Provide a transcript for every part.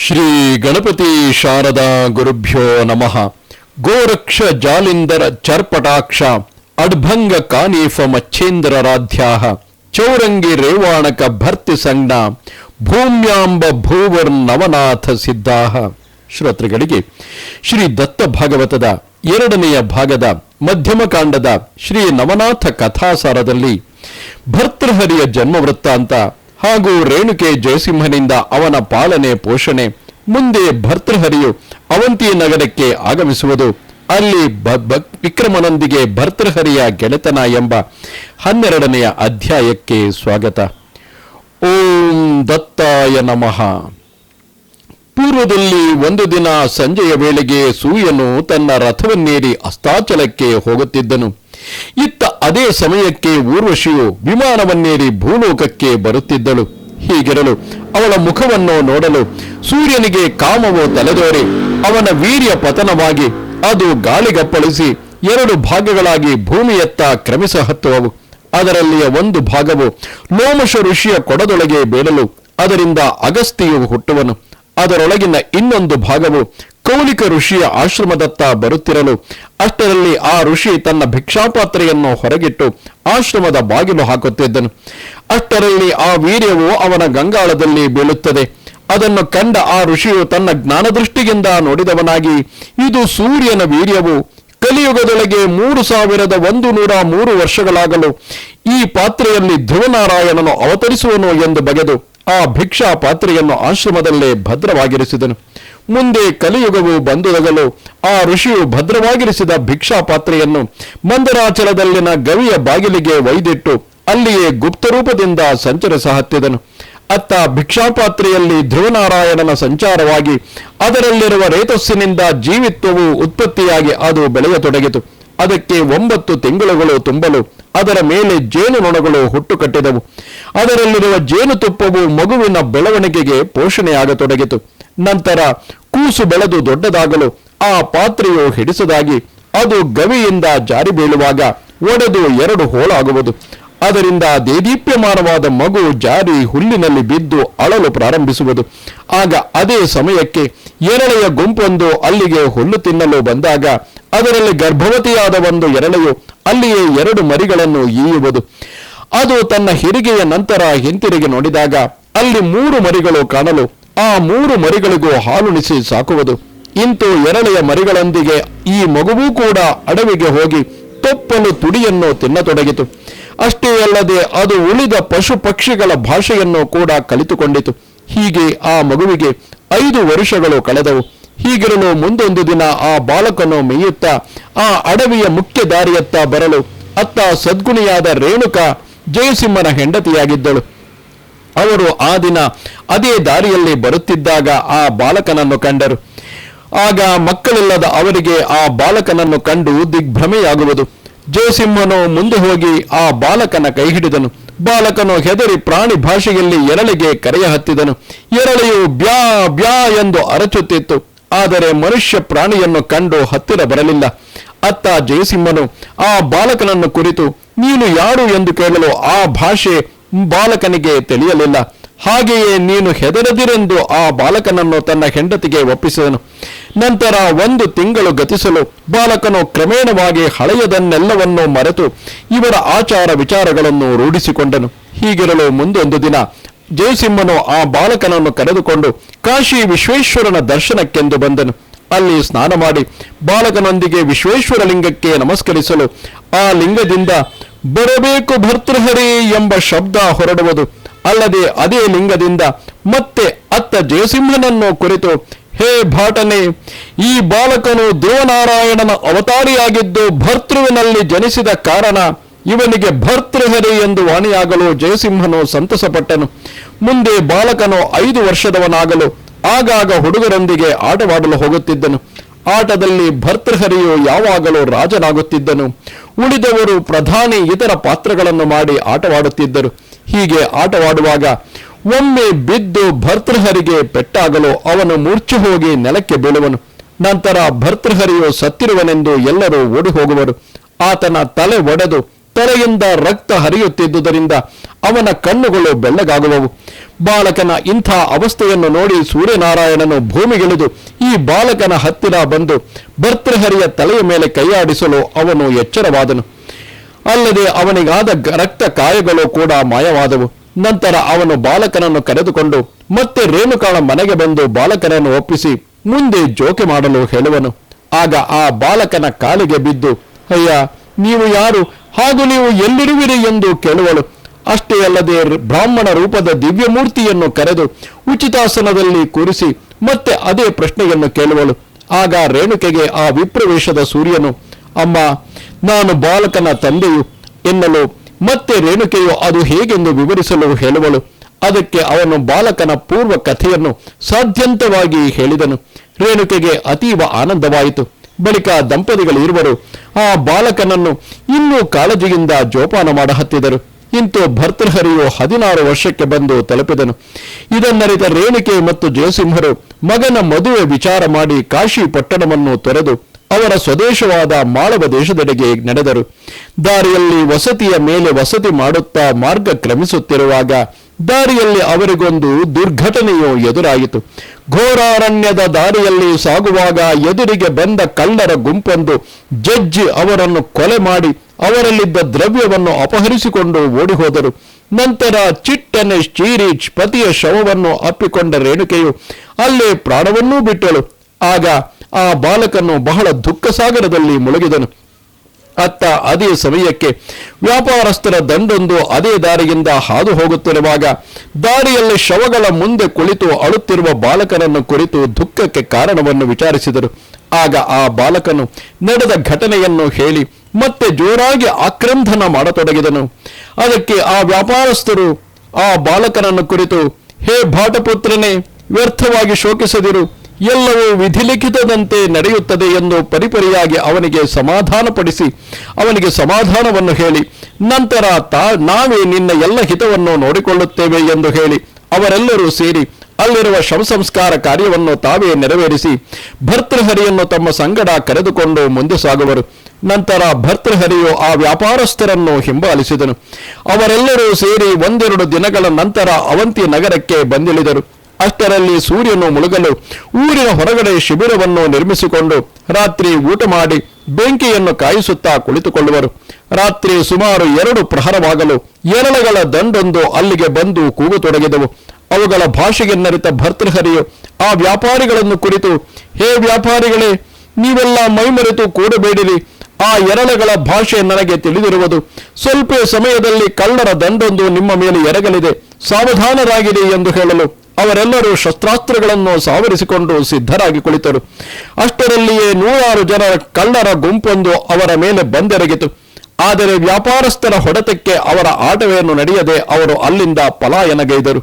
ಶ್ರೀ ಗಣಪತಿ ಶಾರದಾ ಗುರುಭ್ಯೋ ನಮಃ. ಗೋರಕ್ಷ ಜಾಲಿಂದರ ಚರ್ಪಟಾಕ್ಷ, ಅಡ್ಭಂಗ ಕಾನೀಫ ಮಚ್ಛೇಂದ್ರರಾಧ್ಯಾಹ ಚೌರಂಗಿ ರೇವಾಣಕ ಭರ್ತಿ ಸಂಜ್ಞ, ಭೂಮ್ಯಾಂಬ ಭೂವರ್ ನವನಾಥ ಸಿದ್ಧಾಹ. ಶ್ರೋತೃಗಳಿಗೆ, ಶ್ರೀ ದತ್ತ ಭಾಗವತದ ಎರಡನೆಯ ಭಾಗದ ಮಧ್ಯಮ ಕಾಂಡದ ಶ್ರೀ ನವನಾಥ ಕಥಾಸಾರದಲ್ಲಿ ಭರ್ತೃಹರಿಯ ಜನ್ಮ ವೃತ್ತಾಂತ ಹಾಗೂ ರೇಣುಕೆ ಜಯಸಿಂಹನಿಂದ ಅವನ ಪಾಲನೆ, ಪೋಷಣೆ, ಮುಂದೆ ಭರ್ತೃಹರಿಯು ಅವಂತಿ ನಗರಕ್ಕೆ ಆಗಮಿಸುವುದು, ಅಲ್ಲಿ ವಿಕ್ರಮನೊಂದಿಗೆ ಭರ್ತೃಹರಿಯ ಗೆಳೆತನ ಎಂಬ ಹನ್ನೆರಡನೆಯ ಅಧ್ಯಾಯಕ್ಕೆ ಸ್ವಾಗತ. ಓಂ ದತ್ತಾಯ ನಮಃ. ಪೂರ್ವದಲ್ಲಿ ಒಂದು ದಿನ ಸಂಜೆಯ ವೇಳೆಗೆ ಸೂರ್ಯನು ತನ್ನ ರಥವನ್ನೇರಿ ಅಸ್ತಾಚಲಕ್ಕೆ ಹೋಗುತ್ತಿದ್ದನು. ಇತ್ತ ಅದೇ ಸಮಯಕ್ಕೆ ಊರ್ವಶಿಯು ವಿಮಾನವನ್ನೇರಿ ಭೂಲೋಕಕ್ಕೆ ಬರುತ್ತಿದ್ದಳು. ಹೀಗಿರಲು ಅವಳ ಮುಖವನ್ನು ನೋಡಲು ಸೂರ್ಯನಿಗೆ ಕಾಮವು ತಲೆದೋರಿ. ಅವನ ವೀರ್ಯ ಪತನವಾಗಿ ಅದು ಗಾಳಿಗಪ್ಪಳಿಸಿ ಎರಡು ಭಾಗಗಳಾಗಿ ಭೂಮಿಯತ್ತ ಕ್ರಮಿಸ ಹತ್ತುವವು. ಅದರಲ್ಲಿಯ ಒಂದು ಭಾಗವು ಲೋಮಶ ಋಷಿಯ ಕೊಡದೊಳಗೆ ಬೀಳಲು, ಅದರಿಂದ ಅಗಸ್ತಿಯು ಹುಟ್ಟುವನು. ಅದರೊಳಗಿನ ಇನ್ನೊಂದು ಭಾಗವು ಕೌಲಿಕ ಋಷಿಯ ಆಶ್ರಮದತ್ತ ಬರುತ್ತಿರಲು, ಅಷ್ಟರಲ್ಲಿ ಆ ಋಷಿ ತನ್ನ ಭಿಕ್ಷಾಪಾತ್ರೆಯನ್ನು ಹೊರಗಿಟ್ಟು ಆಶ್ರಮದ ಬಾಗಿಲು ಹಾಕುತ್ತಿದ್ದನು. ಅಷ್ಟರಲ್ಲಿ ಆ ವೀರ್ಯವು ಅವನ ಗಂಗಾಳದಲ್ಲಿ ಬೀಳುತ್ತದೆ. ಅದನ್ನು ಕಂಡ ಆ ಋಷಿಯು ತನ್ನ ಜ್ಞಾನದೃಷ್ಟಿಯಿಂದ ನೋಡಿದವನಾಗಿ, ಇದು ಸೂರ್ಯನ ವೀರ್ಯವು ಕಲಿಯುಗದೊಳಗೆ ಮೂರು ಸಾವಿರದ ಒಂದು ನೂರ ಮೂರು ವರ್ಷಗಳಾಗಲು ಈ ಪಾತ್ರೆಯಲ್ಲಿ ಧ್ರುವನಾರಾಯಣನು ಅವತರಿಸುವನು ಎಂದು ಬಗೆದು ಆ ಭಿಕ್ಷಾ ಪಾತ್ರೆಯನ್ನು ಆಶ್ರಮದಲ್ಲೇ ಭದ್ರವಾಗಿರಿಸಿದನು. ಮುಂದೆ ಕಲಿಯುಗವು ಬಂದೊದಗಲು ಆ ಋಷಿಯು ಭದ್ರವಾಗಿರಿಸಿದ ಭಿಕ್ಷಾ ಪಾತ್ರೆಯನ್ನು ಮಂದರಾಚಲದಲ್ಲಿನ ಗವಿಯ ಬಾಗಿಲಿಗೆ ಒಯ್ದಿಟ್ಟು ಅಲ್ಲಿಯೇ ಗುಪ್ತರೂಪದಿಂದ ಸಂಚರಿಸ ಹತ್ತಿದನು ಅತ್ತ ಭಿಕ್ಷಾಪಾತ್ರೆಯಲ್ಲಿ ಧ್ರುವನಾರಾಯಣನ ಸಂಚಾರವಾಗಿ ಅದರಲ್ಲಿರುವ ರೇತಸ್ಸಿನಿಂದ ಜೀವಿತ್ವವು ಉತ್ಪತ್ತಿಯಾಗಿ ಅದು ಬೆಳೆಯತೊಡಗಿತು. ಅದಕ್ಕೆ ಒಂಬತ್ತು ತಿಂಗಳುಗಳು ತುಂಬಲು ಅದರ ಮೇಲೆ ಜೇನು ನೊಣಗಳು ಹುಟ್ಟು ಕಟ್ಟಿದವು ಅದರಲ್ಲಿರುವ ಜೇನುತುಪ್ಪವು ಮಗುವಿನ ಬೆಳವಣಿಗೆಗೆ ಪೋಷಣೆಯಾಗತೊಡಗಿತು. ನಂತರ ಕೂಸು ಬೆಳೆದು ದೊಡ್ಡದಾಗಲು ಆ ಪಾತ್ರೆಯು ಹಿಡಿಸದಾಗಿ ಅದು ಗವಿಯಿಂದ ಜಾರಿ ಬೀಳುವಾಗ ಒಡೆದು ಎರಡು ಹೋಳಾಗುವುದು ಅದರಿಂದ ದೇದೀಪ್ಯಮಾನವಾದ ಮಗು ಜಾರಿ ಹುಲ್ಲಿನಲ್ಲಿ ಬಿದ್ದು ಅಳಲು ಪ್ರಾರಂಭಿಸುವುದು. ಆಗ ಅದೇ ಸಮಯಕ್ಕೆ ಎರಳೆಯ ಗುಂಪೊಂದು ಅಲ್ಲಿಗೆ ಹುಲ್ಲು ತಿನ್ನಲು ಬಂದಾಗ ಅದರಲ್ಲಿ ಗರ್ಭವತಿಯಾದ ಒಂದು ಎರಳೆಯು ಅಲ್ಲಿಯೇ ಎರಡು ಮರಿಗಳನ್ನು ಈಯುವುದು. ಅದು ತನ್ನ ಹೆರಿಗೆಯ ನಂತರ ಹಿಂತಿರುಗಿ ನೋಡಿದಾಗ ಅಲ್ಲಿ ಮೂರು ಮರಿಗಳು ಕಾಣಲು ಆ ಮೂರು ಮರಿಗಳಿಗೂ ಹಾಲುಣಿಸಿ ಸಾಕುವುದು. ಇಂತೂ ಎರಳೆಯ ಮರಿಗಳೊಂದಿಗೆ ಈ ಮಗುವೂ ಕೂಡ ಅಡವಿಗೆ ಹೋಗಿ ತೊಪ್ಪಲು ತುಡಿಯನ್ನು ತಿನ್ನತೊಡಗಿತು. ಅಷ್ಟೇ ಅಲ್ಲದೆ ಅದು ಉಳಿದ ಪಶು ಪಕ್ಷಿಗಳ ಭಾಷೆಯನ್ನು ಕೂಡ ಕಲಿತುಕೊಂಡಿತು. ಹೀಗೆ ಆ ಮಗುವಿಗೆ ಐದು ವರ್ಷಗಳು ಕಳೆದವು. ಹೀಗಿರಲು ಮುಂದೊಂದು ದಿನ ಆ ಬಾಲಕನು ಮೇಯುತ್ತಾ ಆ ಅಡವಿಯ ಮುಖ್ಯ ದಾರಿಯತ್ತ ಬರಲು ಅತ್ತ ಸದ್ಗುಣಿಯಾದ ರೇಣುಕ ಜಯಸಿಂಹನ ಹೆಂಡತಿಯಾಗಿದ್ದಳು. ಅವರು ಆ ದಿನ ಅದೇ ದಾರಿಯಲ್ಲಿ ಬರುತ್ತಿದ್ದಾಗ ಆ ಬಾಲಕನನ್ನು ಕಂಡರು. ಆಗ ಮಕ್ಕಳಿಲ್ಲದ ಅವರಿಗೆ ಆ ಬಾಲಕನನ್ನು ಕಂಡು ದಿಗ್ಭ್ರಮೆಯಾಗುವುದು. ಜಯಸಿಂಹನು ಮುಂದೆ ಹೋಗಿ ಆ ಬಾಲಕನ ಕೈ ಹಿಡಿದನು. ಬಾಲಕನು ಹೆದರಿ ಪ್ರಾಣಿ ಭಾಷೆಯಲ್ಲಿ ಎರಳಿಗೆ ಕರೆಯ ಹತ್ತಿದನು. ಎರಳೆಯು ಬ್ಯಾ ಬ್ಯಾ ಎಂದು ಅರಚುತ್ತಿತ್ತು. ಆದರೆ ಮನುಷ್ಯ ಪ್ರಾಣಿಯನ್ನು ಕಂಡು ಹತ್ತಿರ ಬರಲಿಲ್ಲ. ಅತ್ತ ಜಯಸಿಂಹನು, ಆ ಬಾಲಕನನ್ನು ಕುರಿತು, ನೀನು ಯಾರು ಎಂದು ಕೇಳಲು ಆ ಭಾಷೆ ಬಾಲಕನಿಗೆ ತಿಳಿಯಲಿಲ್ಲ. ಹಾಗೆಯೇ ನೀನು ಹೆದರದಿರೆಂದು ಆ ಬಾಲಕನನ್ನು ತನ್ನ ಹೆಂಡತಿಗೆ ಒಪ್ಪಿಸಿದನು. ನಂತರ ಒಂದು ತಿಂಗಳು ಗತಿಸಲು ಬಾಲಕನು ಕ್ರಮೇಣವಾಗಿ ಹಳೆಯದನ್ನೆಲ್ಲವನ್ನೂ ಮರೆತು ಇವರ ಆಚಾರ ವಿಚಾರಗಳನ್ನು ರೂಢಿಸಿಕೊಂಡನು. ಹೀಗಿರಲು ಮುಂದೊಂದು ದಿನ ಜಯಸಿಂಹನು ಆ ಬಾಲಕನನ್ನು ಕರೆದುಕೊಂಡು ಕಾಶಿ ವಿಶ್ವೇಶ್ವರನ ದರ್ಶನಕ್ಕೆಂದು ಬಂದನು. ಅಲ್ಲಿ ಸ್ನಾನ ಮಾಡಿ ಬಾಲಕನೊಂದಿಗೆ ವಿಶ್ವೇಶ್ವರ ಲಿಂಗಕ್ಕೆ ನಮಸ್ಕರಿಸಲು ಆ ಲಿಂಗದಿಂದ ಬರಬೇಕು ಭರ್ತೃಹರಿ ಎಂಬ ಶಬ್ದ ಹೊರಡುವುದು. ಅಲ್ಲದೆ ಅದೇ ಲಿಂಗದಿಂದ ಮತ್ತೆ ಅತ್ತ ಜಯಸಿಂಹನನ್ನು ಕುರಿತು, ಹೇ ಭಾಟನೆ, ಈ ಬಾಲಕನು ದೇವನಾರಾಯಣನ ಅವತಾರಿಯಾಗಿದ್ದು ಭರ್ತೃವಿನಲ್ಲಿ ಜನಿಸಿದ ಕಾರಣ ಇವನಿಗೆ ಭರ್ತೃಹರಿ ಎಂದು ವಾಣಿಯಾಗಲು ಜಯಸಿಂಹನು ಸಂತಸಪಟ್ಟನು. ಮುಂದೆ ಬಾಲಕನು ಐದು ವರ್ಷದವನಾಗಲು ಆಗಾಗ ಹುಡುಗರೊಂದಿಗೆ ಆಟವಾಡಲು ಹೋಗುತ್ತಿದ್ದನು. ಆಟದಲ್ಲಿ ಭರ್ತೃಹರಿಯು ಯಾವಾಗಲೂ ರಾಜನಾಗುತ್ತಿದ್ದನು. ಉಳಿದವರು ಪ್ರಧಾನಿ ಇತರ ಪಾತ್ರಗಳನ್ನು ಮಾಡಿ ಆಟವಾಡುತ್ತಿದ್ದರು. ಹೀಗೆ ಆಟವಾಡುವಾಗ ಒಮ್ಮೆ ಬಿದ್ದು ಭರ್ತೃಹರಿಗೆ ಪೆಟ್ಟಾಗಲು ಅವನು ಮೂರ್ಛೆ ಹೋಗಿ ನೆಲಕ್ಕೆ ಬೀಳುವನು. ನಂತರ ಭರ್ತೃಹರಿಯು ಸತ್ತಿರುವನೆಂದು ಎಲ್ಲರೂ ಓಡಿ ಹೋಗುವರು ಆತನ ತಲೆ ಒಡೆದು ತಲೆಯಿಂದ ರಕ್ತ ಹರಿಯುತ್ತಿದ್ದುದರಿಂದ ಅವನ ಕಣ್ಣುಗಳು ಬೆಳ್ಳಗಾಗುವವು. ಬಾಲಕನ ಇಂಥ ಅವಸ್ಥೆಯನ್ನು ನೋಡಿ ಸೂರ್ಯನಾರಾಯಣನು ಭೂಮಿಗಿಳಿದು ಈ ಬಾಲಕನ ಹತ್ತಿರ ಬಂದು ಭರ್ತೃಹರಿಯ ತಲೆಯ ಮೇಲೆ ಕೈಯಾಡಿಸಲು ಅವನು ಎಚ್ಚರವಾದನು. ಅಲ್ಲದೆ ಅವನಿಗಾದ ರಕ್ತ ಕಾಯಗಳು ಕೂಡ ಮಾಯವಾದವು. ನಂತರ ಅವನು ಬಾಲಕನನ್ನು ಕರೆದುಕೊಂಡು ಮತ್ತೆ ರೇಣುಕಾಳ ಮನೆಗೆ ಬಂದು ಬಾಲಕನನ್ನು ಒಪ್ಪಿಸಿ ಮುಂದೆ ಜೋಕೆ ಮಾಡಲು ಹೇಳುವನು. ಆಗ ಆ ಬಾಲಕನ ಕಾಲಿಗೆ ಬಿದ್ದು, ಅಯ್ಯ, ನೀವು ಯಾರು? ಹಾಗೂ ನೀವು ಎಲ್ಲಿರುವಿರಿ ಎಂದು ಕೇಳುವಳು. ಅಷ್ಟೇ ಅಲ್ಲದೆ ಬ್ರಾಹ್ಮಣ ರೂಪದ ದಿವ್ಯಮೂರ್ತಿಯನ್ನು ಕರೆದು ಉಚಿತಾಸನದಲ್ಲಿ ಕೂರಿಸಿ ಮತ್ತೆ ಅದೇ ಪ್ರಶ್ನೆಯನ್ನು ಕೇಳುವಳು. ಆಗ ರೇಣುಕೆಗೆ ಆ ವಿಪ್ರವೇಶದ ಸೂರ್ಯನು, ಅಮ್ಮ, ನಾನು ಬಾಲಕನ ತಂದೆಯು ಎನ್ನಲು ಮತ್ತೆ ರೇಣುಕೆಯು ಅದು ಹೇಗೆಂದು ವಿವರಿಸಲು ಹೇಳುವಳು. ಅದಕ್ಕೆ ಅವನು ಬಾಲಕನ ಪೂರ್ವ ಕಥೆಯನ್ನು ಸಾಧ್ಯಂತವಾಗಿ ಹೇಳಿದನು. ರೇಣುಕೆಗೆ ಅತೀವ ಆನಂದವಾಯಿತು. ಬಳಿಕ ದಂಪತಿಗಳಿರುವರು ಆ ಬಾಲಕನನ್ನು ಇನ್ನೂ ಕಾಳಜಿಯಿಂದ ಜೋಪಾನ ಮಾಡ ಇಂತು ಭರ್ತೃಹರಿಯು ಹದಿನಾರು ವರ್ಷಕ್ಕೆ ಬಂದು ತಲುಪಿದನು. ಇದನ್ನರಿತ ರೇಣುಕೆ ಮತ್ತು ಜಯಸಿಂಹರು ಮಗನ ಮದುವೆ ವಿಚಾರ ಮಾಡಿ ಕಾಶಿ ಪಟ್ಟಣವನ್ನು ತೊರೆದು ಅವರ ಸ್ವದೇಶವಾದ ಮಾಳವ ದೇಶದೆಡೆಗೆ ನಡೆದರು. ದಾರಿಯಲ್ಲಿ ವಸತಿಯ ಮೇಲೆ ವಸತಿ ಮಾಡುತ್ತಾ ಮಾರ್ಗ ಕ್ರಮಿಸುತ್ತಿರುವಾಗ ದಾರಿಯಲ್ಲಿ ಅವರಿಗೊಂದು ದುರ್ಘಟನೆಯು ಎದುರಾಯಿತು. ಘೋರಾರಣ್ಯದ ದಾರಿಯಲ್ಲಿ ಸಾಗುವಾಗ ಎದುರಿಗೆ ಬಂದ ಕಳ್ಳರ ಗುಂಪೊಂದು ಜಜ್ಜಿ ಅವರನ್ನು ಕೊಲೆ ಮಾಡಿ ಅವರಲ್ಲಿದ್ದ ದ್ರವ್ಯವನ್ನು ಅಪಹರಿಸಿಕೊಂಡು ಓಡಿಹೋದರು. ನಂತರ ಚಿಟ್ಟನೆ ಚೀರಿ ಪತಿಯ ಶವವನ್ನು ಅಪ್ಪಿಕೊಂಡ ರೇಣುಕೆಯು ಅಲ್ಲೇ ಪ್ರಾಣವನ್ನೂ ಬಿಟ್ಟಳು. ಆಗ ಆ ಬಾಲಕನು ಬಹಳ ದುಃಖ ಸಾಗರದಲ್ಲಿ ಮುಳುಗಿದನು. ಅತ್ತ ಅದೇ ಸಮಯಕ್ಕೆ ವ್ಯಾಪಾರಸ್ಥರ ದಂಡೊಂದು ಅದೇ ದಾರಿಯಿಂದ ಹಾದು ಹೋಗುತ್ತಿರುವಾಗ ದಾರಿಯಲ್ಲಿ ಶವಗಳ ಮುಂದೆ ಕುಳಿತು ಅಳುತ್ತಿರುವ ಬಾಲಕನನ್ನು ಕುರಿತು ದುಃಖಕ್ಕೆ ಕಾರಣವನ್ನು ವಿಚಾರಿಸಿದರು. ಆಗ ಆ ಬಾಲಕನು ನಡೆದ ಘಟನೆಯನ್ನು ಹೇಳಿ ಮತ್ತೆ ಜೋರಾಗಿ ಆಕ್ರಂದನ ಮಾಡತೊಡಗಿದನು. ಅದಕ್ಕೆ ಆ ವ್ಯಾಪಾರಸ್ಥರು ಆ ಬಾಲಕನನ್ನು ಕುರಿತು, ಹೇ ಭಾಟಪುತ್ರನೇ, ವ್ಯರ್ಥವಾಗಿ ಶೋಕಿಸದಿರು. ಎಲ್ಲವೂ ವಿಧಿಲಿಖಿತದಂತೆ ನಡೆಯುತ್ತದೆ ಎಂದು ಪರಿಪರಿಯಾಗಿ ಅವನಿಗೆ ಸಮಾಧಾನಪಡಿಸಿ, ಅವನಿಗೆ ಸಮಾಧಾನವನ್ನು ಹೇಳಿ, ನಂತರ ತಾ, ನಾವೇ ನಿನ್ನ ಎಲ್ಲ ಹಿತವನ್ನು ನೋಡಿಕೊಳ್ಳುತ್ತೇವೆ ಎಂದು ಹೇಳಿ, ಅವರೆಲ್ಲರೂ ಸೇರಿ ಅಲ್ಲಿರುವ ಶವ ಸಂಸ್ಕಾರ ಕಾರ್ಯವನ್ನು ತಾವೇ ನೆರವೇರಿಸಿ, ಭರ್ತೃಹರಿಯನ್ನು ತಮ್ಮ ಸಂಗಡ ಕರೆದುಕೊಂಡು ಮುಂದೆ ಸಾಗುವರು. ನಂತರ ಭರ್ತೃಹರಿಯು ಆ ವ್ಯಾಪಾರಸ್ಥರನ್ನು ಹಿಂಬಾಲಿಸಿದನು. ಅವರೆಲ್ಲರೂ ಸೇರಿ ಒಂದೆರಡು ದಿನಗಳ ನಂತರ ಅವಂತಿ ನಗರಕ್ಕೆ ಬಂದಿಳಿದರು. ಅಷ್ಟರಲ್ಲಿ ಸೂರ್ಯನು ಮುಳುಗಲು ಊರಿನ ಹೊರಗಡೆ ಶಿಬಿರವನ್ನು ನಿರ್ಮಿಸಿಕೊಂಡು ರಾತ್ರಿ ಊಟ ಮಾಡಿ ಬೆಂಕಿಯನ್ನು ಕಾಯಿಸುತ್ತಾ ಕುಳಿತುಕೊಳ್ಳುವರು. ರಾತ್ರಿ ಸುಮಾರು ಎರಡು ಪ್ರಹರವಾಗಲು ಎರಳಗಳ ದಂಡೊಂದು ಅಲ್ಲಿಗೆ ಬಂದು ಕೂಗತೊಡಗಿದವು. ಅವುಗಳ ಭಾಷೆಗೆ ನರಿತ ಭರ್ತೃಹರಿಯು ಆ ವ್ಯಾಪಾರಿಗಳನ್ನು ಕುರಿತು, ಹೇ ವ್ಯಾಪಾರಿಗಳೇ, ನೀವೆಲ್ಲ ಮೈಮರೆತು ಕೂಡಬೇಡಿರಿ. ಆ ಎರಳುಗಳ ಭಾಷೆ ನನಗೆ ತಿಳಿದಿರುವುದು. ಸ್ವಲ್ಪ ಸಮಯದಲ್ಲಿ ಕಳ್ಳರ ದಂಡೊಂದು ನಿಮ್ಮ ಮೇಲೆ ಎರಗಲಿದೆ. ಸಾವಧಾನರಾಗಿದೆ ಎಂದು ಹೇಳಲು ಅವರೆಲ್ಲರೂ ಶಸ್ತ್ರಾಸ್ತ್ರಗಳನ್ನು ಸಾವರಿಸಿಕೊಂಡು ಸಿದ್ಧರಾಗಿ ಕುಳಿತರು. ಅಷ್ಟರಲ್ಲಿಯೇ ನೂರಾರು ಜನರ ಕಳ್ಳರ ಗುಂಪೊಂದು ಅವರ ಮೇಲೆ ಬಂದೆರಗಿತು. ಆದರೆ ವ್ಯಾಪಾರಸ್ಥರ ಹೊಡೆತಕ್ಕೆ ಅವರ ಆಟವೇನು ನಡೆಯದೆ ಅವರು ಅಲ್ಲಿಂದ ಪಲಾಯನಗೈದರು.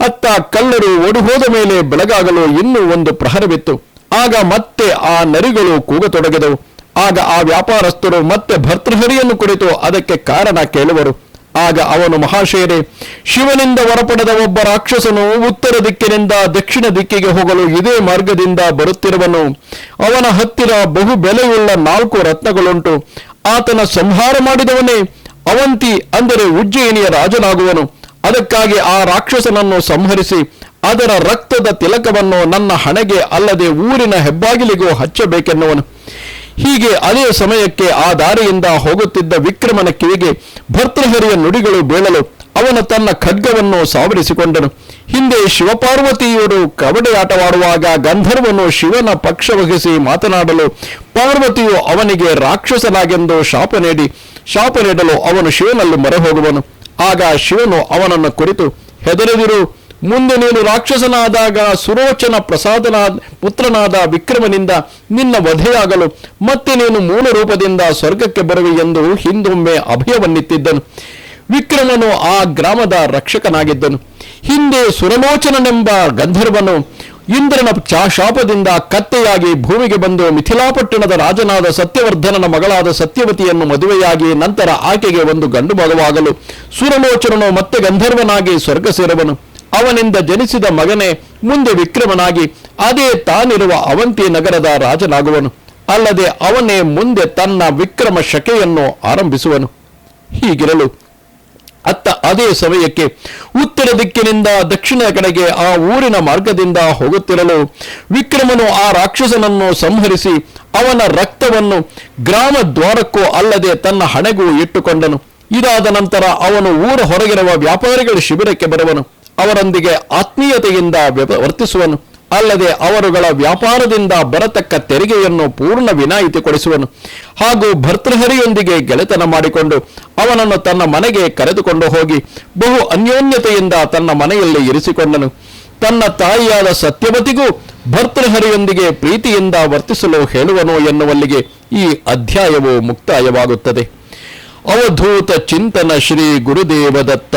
ಅತ್ತ ಕಳ್ಳರು ಓಡಿಹೋದ ಮೇಲೆ ಬೆಳಗಾಗಲು ಇನ್ನೂ ಒಂದು ಪ್ರಹರವಿತ್ತು. ಆಗ ಮತ್ತೆ ಆ ನರಿಗಳು ಕೂಗತೊಡಗಿದವು. ಆಗ ಆ ವ್ಯಾಪಾರಸ್ಥರು ಮತ್ತೆ ಭರ್ತೃಹರಿಯನ್ನು ಕುರಿತು ಅದಕ್ಕೆ ಕಾರಣ ಕೇಳುವರು. ಆಗ ಅವನು ಮಹಾಶೇರೆ ಶಿವನಿಂದ ಹೊರಪಡೆದ ಒಬ್ಬ ರಾಕ್ಷಸನು ಉತ್ತರ ದಿಕ್ಕಿನಿಂದ ದಕ್ಷಿಣ ದಿಕ್ಕಿಗೆ ಹೋಗಲು ಇದೇ ಮಾರ್ಗದಿಂದ ಬರುತ್ತಿರುವನು. ಅವನ ಹತ್ತಿರ ಬಹು ಬೆಲೆಯುಳ್ಳ ನಾಲ್ಕು ರತ್ನಗಳುಂಟು. ಆತನ ಸಂಹಾರ ಮಾಡಿದವನೇ ಅವಂತಿ ಅಂದರೆ ಉಜ್ಜಯಿನಿಯ ರಾಜನಾಗುವನು. ಅದಕ್ಕಾಗಿ ಆ ರಾಕ್ಷಸನನ್ನು ಸಂಹರಿಸಿ, ಅದರ ರಕ್ತದ ತಿಲಕವನ್ನು ನನ್ನ ಹಣೆಗೆ ಅಲ್ಲದೆ ಊರಿನ ಹೆಬ್ಬಾಗಿಲಿಗೂ ಹಚ್ಚಬೇಕೆನ್ನುವನು. ಹೀಗೆ ಅದೇ ಸಮಯಕ್ಕೆ ಆ ದಾರಿಯಿಂದ ಹೋಗುತ್ತಿದ್ದ ವಿಕ್ರಮನ ಕಿವಿಗೆ ಭರ್ತೃಹರಿಯ ನುಡಿಗಳು ಬೀಳಲು ಅವನು ತನ್ನ ಖಡ್ಗವನ್ನು ಸಾವರಿಸಿಕೊಂಡನು. ಹಿಂದೆ ಶಿವಪಾರ್ವತಿಯವರು ಕಬಡ್ಡಿ ಆಟವಾಡುವಾಗ ಗಂಧರ್ವನು ಶಿವನ ಪಕ್ಷ ವಹಿಸಿ ಮಾತನಾಡಲು ಪಾರ್ವತಿಯು ಅವನಿಗೆ ರಾಕ್ಷಸನಾಗೆಂದು ಶಾಪ ನೀಡಿ, ಶಾಪ ನೀಡಲು ಅವನು ಶಿವನಲ್ಲಿ ಮೊರೆ ಹೋಗುವನು. ಆಗ ಶಿವನು ಅವನನ್ನು ಕುರಿತು, ಹೆದರದಿರು ಮುಂದೆ ನೀನು ರಾಕ್ಷಸನಾದಾಗ, ಸುರೋಚನ ಪ್ರಸಾದನಾದ ಪುತ್ರನಾದ ವಿಕ್ರಮನಿಂದ ನಿನ್ನ ವಧೆಯಾಗಲು, ಮತ್ತೆ ನೀನು ಮೂಲ ರೂಪದಿಂದ ಸ್ವರ್ಗಕ್ಕೆ ಬರುವೆ ಎಂದು ಹಿಂದೊಮ್ಮೆ ಅಭಯವನ್ನಿತ್ತಿದ್ದನು. ವಿಕ್ರಮನು ಆ ಗ್ರಾಮದ ರಕ್ಷಕನಾಗಿದ್ದನು. ಹಿಂದೆ ಸುರಲೋಚನನೆಂಬ ಗಂಧರ್ವನು ಇಂದ್ರನ ಶಾಪದಿಂದ ಕತ್ತೆಯಾಗಿ ಭೂಮಿಗೆ ಬಂದು ಮಿಥಿಲಾಪಟ್ಟಣದ ರಾಜನಾದ ಸತ್ಯವರ್ಧನನ ಮಗಳಾದ ಸತ್ಯವತಿಯನ್ನು ಮದುವೆಯಾಗಿ ನಂತರ ಆಕೆಗೆ ಒಂದು ಗಂಡು ಮಗವಾಗಲು, ಸುರಲೋಚನನು ಮತ್ತೆ ಗಂಧರ್ವನಾಗಿ ಸ್ವರ್ಗ ಸೇರುವನು. ಅವನಿಂದ ಜನಿಸಿದ ಮಗನೇ ಮುಂದೆ ವಿಕ್ರಮನಾಗಿ ಅದೇ ತಾನಿರುವ ಅವಂತಿ ನಗರದ ರಾಜನಾಗುವನು. ಅಲ್ಲದೆ ಅವನೇ ಮುಂದೆ ತನ್ನ ವಿಕ್ರಮ ಶಕೆಯನ್ನು ಆರಂಭಿಸುವನು. ಹೀಗಿರಲು ಅತ್ತ ಅದೇ ಸಮಯಕ್ಕೆ ಉತ್ತರ ದಿಕ್ಕಿನಿಂದ ದಕ್ಷಿಣ ಕಡೆಗೆ ಆ ಊರಿನ ಮಾರ್ಗದಿಂದ ಹೋಗುತ್ತಿರಲು ವಿಕ್ರಮನು ಆ ರಾಕ್ಷಸನನ್ನು ಸಂಹರಿಸಿ ಅವನ ರಕ್ತವನ್ನು ಗ್ರಾಮ ದ್ವಾರಕ್ಕೂ ಅಲ್ಲದೆ ತನ್ನ ಹಣೆಗೂ ಇಟ್ಟುಕೊಂಡನು. ಇದಾದ ನಂತರ ಅವನು ಊರ ಹೊರಗಿರುವ ವ್ಯಾಪಾರಿಗಳ ಶಿಬಿರಕ್ಕೆ ಬರುವನು. ಅವರೊಂದಿಗೆ ಆತ್ಮೀಯತೆಯಿಂದ ವರ್ತಿಸುವನು, ಅಲ್ಲದೆ ಅವರುಗಳ ವ್ಯಾಪಾರದಿಂದ ಬರತಕ್ಕ ತೆರಿಗೆಯನ್ನು ಪೂರ್ಣ ವಿನಾಯಿತಿ ಕೊಡಿಸುವನು ಹಾಗೂ ಭರ್ತೃಹರಿಯೊಂದಿಗೆ ಗೆಳೆತನ ಮಾಡಿಕೊಂಡು ಅವನನ್ನು ತನ್ನ ಮನೆಗೆ ಕರೆದುಕೊಂಡು ಹೋಗಿ ಬಹು ಅನ್ಯೋನ್ಯತೆಯಿಂದ ತನ್ನ ಮನೆಯಲ್ಲಿ ಇರಿಸಿಕೊಂಡನು. ತನ್ನ ತಾಯಿಯಾದ ಸತ್ಯವತಿಗೂ ಭರ್ತೃಹರಿಯೊಂದಿಗೆ ಪ್ರೀತಿಯಿಂದ ವರ್ತಿಸಲು ಹೇಳುವನು ಎನ್ನುವಲ್ಲಿಗೆ ಈ ಅಧ್ಯಾಯವು ಮುಕ್ತಾಯವಾಗುತ್ತದೆ. ಅವಧೂತ ಚಿಂತನ ಶ್ರೀ ಗುರುದೇವ ದತ್ತ